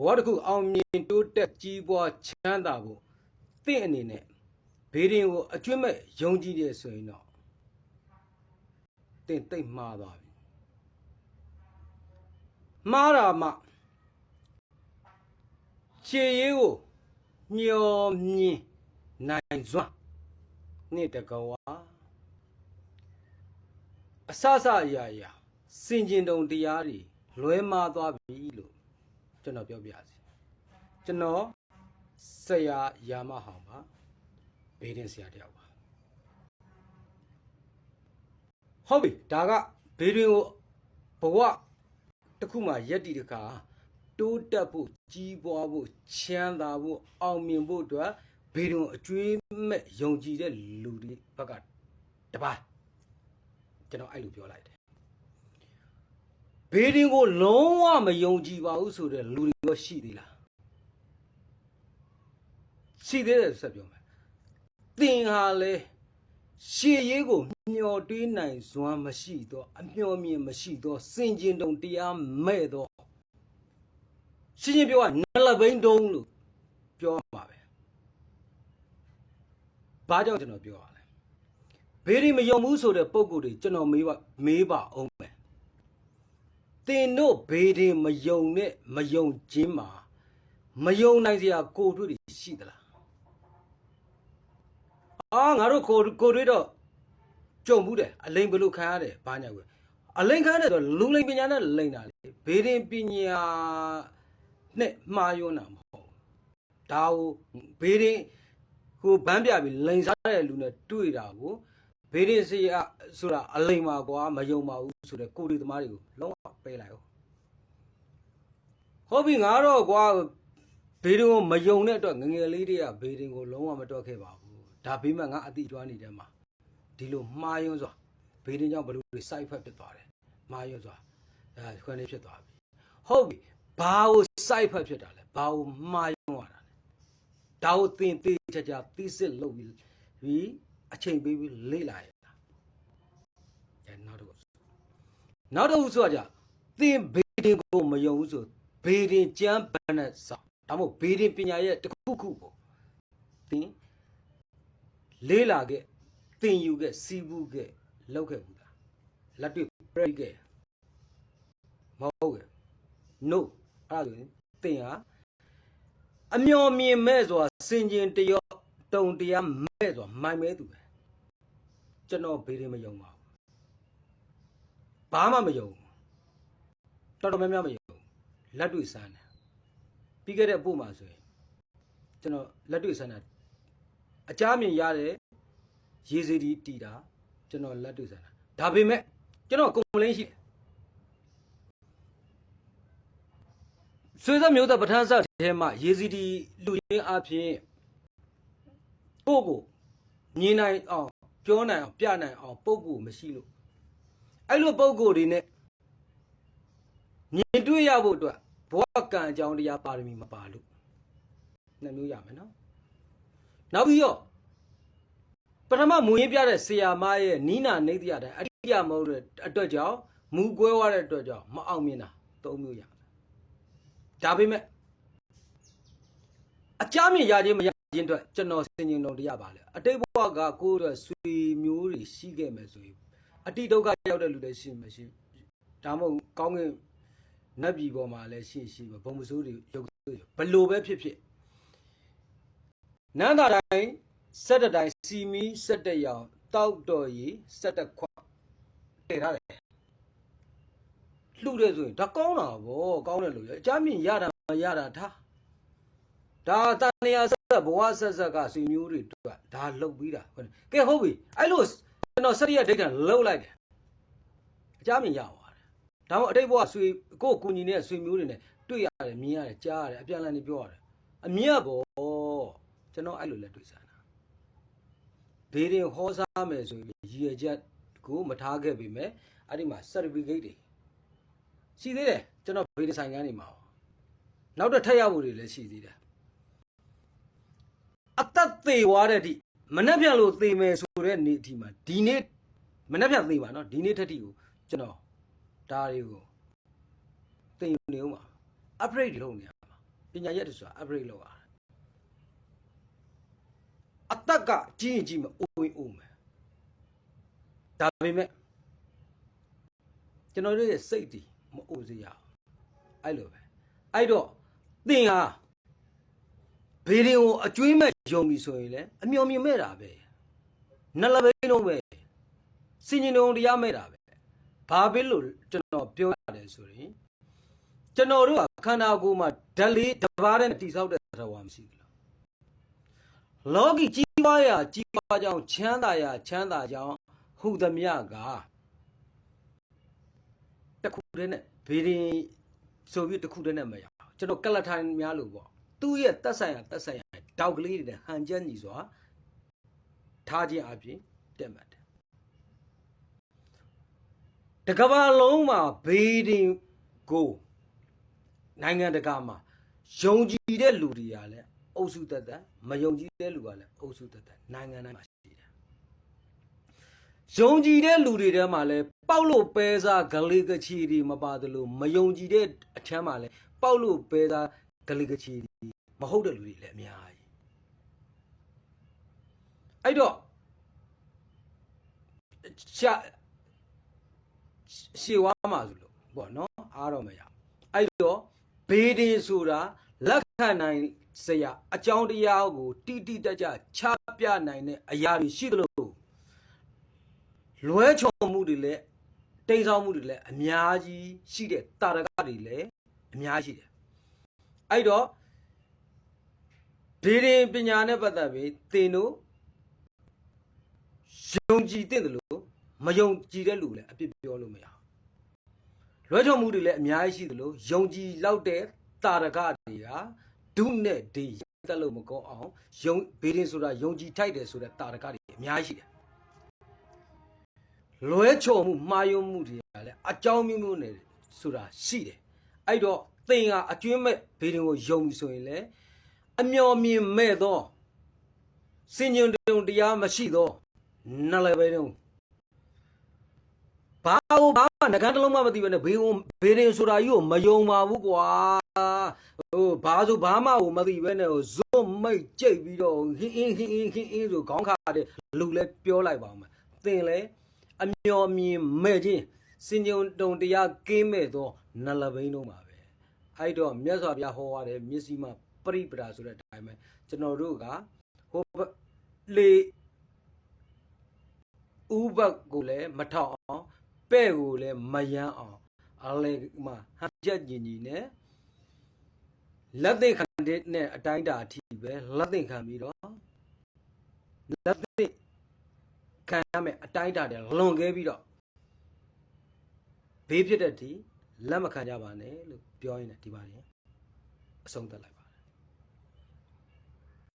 ဘဝတစ်ခုအောင်မြင်တိုးတက်ကြီးပွားချမ်းသာဖို့တင့်အနေနဲ့ဘေးရင်ကိုအကျွတ်မဲ့ယုံကြည်တယ်ဆိုရင်တော့တင့်သိမ့်မှားသွားပြီမှားတာမှခြေရေးကိုညှော်မြင်နိုင်စွာနေ့တကဝါအဆဆအရာရာစင်ကျင်တုံတရားတွေလွဲမှားသွားပြီလို့ ကျွန်တော်ပြောပြစီကျွန်တော်ဆရာယာမဟောင်ပါဘေးရင်ဆရာတယောက်ပါဟုတ်ပြီဒါကဘေးရင်ကိုဘဝတစ်ခုမှရက်တီတစ်ခါတိုးတက်ဖို့ကြီးပွားဖို့ချမ်းသာဖို့အောင်မြင်ဖို့အတွက်ဘေးရင်အကျွေးမဲ့ယုံကြည်တဲ့လူတွေဘက်ကတပါးကျွန်တော်အဲ့လိုပြောလိုက်တယ် ဘေးရင်ကိုလုံးဝမယုံကြည်ပါဘူးဆိုတဲ့လူတွေရောရှိသေးလားရှိသေးတယ်ဆက်ပြောမယ်သင်ဟာလေရှေ့ရေးကိုမျောတွေးနိုင်စွမ်းမရှိတော့အမျော်မြင်မရှိတော့စင်ကျင်တုံတရားမဲ့တော့ရှင်းရှင်းပြောရနလဘိန်းတုံးလို့ပြောမှာပဲဘာကြောင့်ကျွန်တော်ပြောရလဲဘေးရီမယုံဘူးဆိုတဲ့ပုံကိုယ်တွေကျွန်တော်မေးပါမေးပါအောင်မယ်တ င်တို့ဘေးရီမယုံနဲ့မယုံခြင်းမှာမယုံနိုင်စရာကိုယ်တွေ့တွေရှိသလားအာငါတို့ကိုယ်ကိုယ်တွေ့တော့ကြုံဘူးတယ်အလိန်ဘယ်လို့ခံရတယ်ဘာညာကွယ်အလိန်ခံရတယ်ဆိုတော့လူလိန်ပညာနဲ့လိန်တာလေဘေးရင်ပညာနဲ့မှားယွန်းတာမဟုတ်ဘူးဒါကိုဘေးရင်ဟိုဗန်းပြပြီးလိန်စားတဲ့လူနဲ့တွေ့တာကို ဘေးရင်စီအဆိုတာအလိန်ပါကွာမယုံပါဘူးဆိုတဲ့ကိုယ်တွေသမားတွေကိုလုံးဝပေးလိုက်အောင်ဟုတ်ပြီငါတော့ကွာဘေးရင်ကိုမယုံတဲ့အတွက်ငငယ်လေးတွေကဘေးရင်ကိုလုံးဝမတော့ခဲ့ပါဘူးဒါဘေးမှငါအတိကျွမ်းနေတဲ့မှာဒီလိုမှားယွန်းစွာဘေးဒင်းကြောင့်ဘယ်လိုတွေ side effect ဖြစ်သွားတယ်မှားယွန်းစွာအဲခွန်းလေးဖြစ်သွားပြီဟုတ်ပြီဘာကို side effect ဖြစ်တာလဲဘာကိုမှားယွန်းရတာလဲဒါကိုသင်သေးချာချာသိစစ်လုပ်ပြီးပြီး အချိန်ပေးပြီးလေ့လာရတာအဲနောက်တစ်ခုနောက်တစ်ခုဆိုကြသင်ဘေးဒင်းကိုမယုံဘူးဆိုဘေးဒင်းကြမ်းပန်းနဲ့စောင့်ဒါမှမဟုတ်ဘေးဒင်းပညာရဲ့တစ်ခုခုကိုသင်လေးလာခဲ့သင်ယူခဲ့စီးပူးခဲ့လောက်ခဲ့ဘူးလားလက်တွေ့ပြိခဲ့မဟုတ်ရဲ့ no အဲ့ဒါဆိုရင်သင်ဟာအမျော်မြင်မဲ့စွာစင်ကျင်တရောတုံတရားမဲ့စွာမိုင်မဲသူပဲ ကျွန်တော်ဘေးရင်မယုံပါဘူးဘာမှမယုံဘူးတော်တော်များများမယုံဘူးလက်တွေ့စမ်းတယ်ပြီးခဲ့တဲ့အဖို့မှာဆိုရင်ကျွန်တော်လက်တွေ့စမ်းတာအကြမ်းမြင်ရတဲ့ရေစီဒီတီတာကျွန်တော်လက်တွေ့စမ်းတာဒါပေမဲ့ကျွန်တော်ကွန်ပလိန်းရှိတယ်ဆွေးသက်မျိုးသက်ပဋ္ဌာန်းဆက်ထဲမှာရေစီဒီလူရင်းအဖြစ်ကိုယ့်ကိုမြင်နိုင်အောင် ပြောနိုင်အောင်ပြနိုင်အောင်ပုံကိုမရှိလို့အဲ့လိုပုံကိုတွေနဲ့မြင်တွေ့ရဖို့အတွက်ဘဝကံအကြောင်းတရားပါရမီမပါလို့နှစ်မျိုးရမယ်နော်နောက်ပြီးတော့ပထမမူရင်းပြတဲ့ဆရာမရဲ့နီးနာနေတရတဲ့အတိအကျမဟုတ်တဲ့အတွက်ကြောင့်မူကွဲသွားတဲ့အတွက်ကြောင့်မအောင်မြင်တာသုံးမျိုးရမယ်ဒါပေမဲ့အကြမ်းမြင်ရခြင်းမရ ခြင်းအတွက်ကျွန်တော်စင်ကျင်တော်တရားပါလေအတိတ်ဘဝကကိုယ့်အတွက်ဆွေမျိုးတွေရှိခဲ့မယ်ဆိုရင်အတိတ်ဒုက္ခရောက်တဲ့လူတွေရှိမရှိဒါမှမဟုတ်ကောင်းကင်နတ်ပြည်ပေါ်မှာလည်းရှိရှိပဲဘုံမစိုးတွေရုပ်ဘလို့ပဲဖြစ်ဖြစ်နန္တာတိုင်းဆက်တဲ့တိုင်းစီမီဆက်တဲ့ရောင်တောက်တော်ရီဆက်တဲ့ခွတည်ထားတယ်လှူတယ်ဆိုရင်ဒါကောင်းတာဗောကောင်းတယ်လို့ရအကြမ်းမြင်ရတာမရတာထားဒါတန်လျာဆက် ဘဝဆက်ဆက်ကစီမျိုးတွေတွေ့ဒါလှုပ်ပြီးတာဟုတ်တယ်ကဲဟုတ်ပြီအဲ့လိုကျွန်တော်စရိယဒိဋ္ဌံလှုပ်လိုက်တယ်အကြမ်းမြင်ရပါတယ်ဒါမှမဟုတ်အတိတ်ဘဝဆွေကိုယ့်ကိုညီနေတဲ့ဆွေမျိုးတွေနဲ့တွေ့ရတယ်မြင်ရတယ်ကြားရတယ်အပြန်အလှန်တွေပြောရတယ်အမြတ်ဗောကျွန်တော်အဲ့လိုလက်တွေ့စားတာဘေးရင်ဟောစားမယ်ဆိုရင်ရည်ရချက်ကိုမထားခဲ့ပေမဲ့အဲ့ဒီမှာ certificate တွေရှိသေးတယ်ကျွန်တော်ဘေးဒီဇိုင်ကန်နေမှာနောက်တော့ထပ်ရဖို့တွေလည်းရှိသေးတယ် အသက်သေးသွားတဲ့အထိမနှက်ပြန်လို့သေမယ်ဆိုတဲ့နေ့အထိမှာဒီနေ့မနှက်ပြန်သေပါနော်ဒီနေ့ထက်ထိကိုကျွန်တော်ဒါတွေကိုသိနေဦးမှာ upgrade လုပ်နေရမှာပညာရက်တွေဆိုတာ upgrade လုပ်ရတယ်အသက်ကကြီးရင်ကြီးမအိုးရင်အိုးမယ်ဒါပေမဲ့ကျွန်တော်တို့ရဲ့စိတ်ဒီမအိုးစေရအောင်အဲ့လိုပဲအဲ့တော့သင်ဟာ ဘေးရင်ကိုအကျွေးမဲ့ယုံပြီဆိုရင်လည်းအမျော်မြင်မဲ့တာပဲနလပိန်းလုံးပဲစင်ញင်တုံတရားမဲ့တာပဲဘာဖြစ်လို့ကျွန်တော်ပြောရတယ်ဆိုရင်ကျွန်တော်တို့ကခန္ဓာကိုယ်မှာဓာတ်လေးတစ်ပါးတည်းတိဆောက်တဲ့သဘောမရှိဘူးလားလောကီကြီးပွားရာကြီးပွားကြောင်းချမ်းသာရာချမ်းသာကြောင်းဟူသမျှကတစ်ခုတည်းနဲ့ဘေးရင်ဆိုပြီးတစ်ခုတည်းနဲ့မရအောင်ကျွန်တော်ကလထိုင်များလို့ပေါ့ သူ့ရဲ့တက်ဆိုင်ရာတက်ဆိုင်ရာတောက်ကလေးတွေနဲ့ဟန်ချက်ညီစွာထားခြင်းအပြင်တက်မှတ်တယ်တကဘာလုံးမှာဘေးရင်ကိုနိုင်ငံတကာမှာယုံကြည်တဲ့လူတွေကလည်းအုပ်စုသက်သက်မယုံကြည်တဲ့လူကလည်းအုပ်စုသက်သက်နိုင်ငံတိုင်းမှာရှိတယ်ယုံကြည်တဲ့လူတွေထဲမှာလည်းပေါက်လို့ပဲစားဂလေးကချီတွေမပါသလိုမယုံကြည်တဲ့အထမ်းမှာလည်းပေါက်လို့ပဲစားဂလေးကချီတွေ မဟုတ်တဲ့လူတွေလည်းအများကြီးအဲ့တော့ရှာရှေဝါမှာဆိုလို့ပေါ့နော်အားတော့မရအဲ့တော့ဘေးဒီဆိုတာလက်ခံနိုင်စရာအကြောင်းတရားကို တိတိတကျချပြနိုင်တဲ့အရာတွေရှိသလိုလွဲချော်မှုတွေလည်းတိမ်ဆောင်မှုတွေလည်းအများကြီးရှိတဲ့တာရကတွေလည်းအများကြီးရှိတယ်အဲ့တော့ ဒေရင်ပညာနဲ့ပတ်သက်ပြီးသင်တို့ယုံကြည်တဲ့လို့မယုံကြည်တဲ့လူလည်းအပြစ်ပြောလို့မရဘူးလွဲချော်မှုတွေလည်းအများကြီးရှိသလိုယုံကြည်လောက်တဲ့တာရကတွေကဒုနဲ့ဒီတက်လို့မကောအောင်ယုံဘေးရင်ဆိုတာယုံကြည်ထိုက်တယ်ဆိုတဲ့တာရကတွေအများကြီးရှိတယ်လွဲချော်မှုမှားယွင်းမှုတွေကလည်းအကြောင်းမျိုးမျိုးနဲ့ဆိုတာရှိတယ်အဲ့တော့သင်ကအကျွင်းမဲ့ဘေးရင်ကိုယုံပြီဆိုရင်လည်း အမျော်မြင်မဲ့သောစင်ញံတုံတရားမရှိသောနလည်းပဲတုံးဘာလို့ဘာမှငကန်းတစ်လုံးမှမသိဘဲနဲ့ဘေးဝင်ဘေးရင်ဆိုတာကြီးကိုမယုံပါဘူးကွာဟိုဘာဆိုဘာမှကိုမသိဘဲနဲ့ဟိုဇွတ်မိတ်ကြိတ်ပြီးတော့ဟင်းအင်းဟင်းအင်းဟင်းအင်းဆိုခေါင်းခါတဲ့လူလဲပြောလိုက်ပါဦးမယ်သင်လဲအမျော်မြင်မဲ့ခြင်းစင်ကြုံတုံတရားကင်းမဲ့သောနလဘိန်းတော့ပါပဲအဲ့တော့မြတ်စွာဘုရားဟောရတယ်မျက်စိမှပ ရိပဒါဆိုတဲ့အတိုင်းပဲကျွန်တော်တို့ကဟိုလေဥဘတ်ကိုလည်းမထောက်အောင်ပဲ့ကိုလည်းမယမ်းအောင်အလေမှာဟန်ချက်ညီညီနဲ့လက်သိခံတဲ့နဲ့အတိုင်းတာအထိပဲလက်သိခံပြီးတော့လက်သိခံရမယ်အတိုင်းတာတဲ့လွန်ခဲ့ပြီးတော့ဘေးဖြစ်တဲ့ဒီလက်မခံကြပါနဲ့လို့ပြောရင်းနဲ့ဒီပါရင်အဆုံးသတ်လိုက်ပါ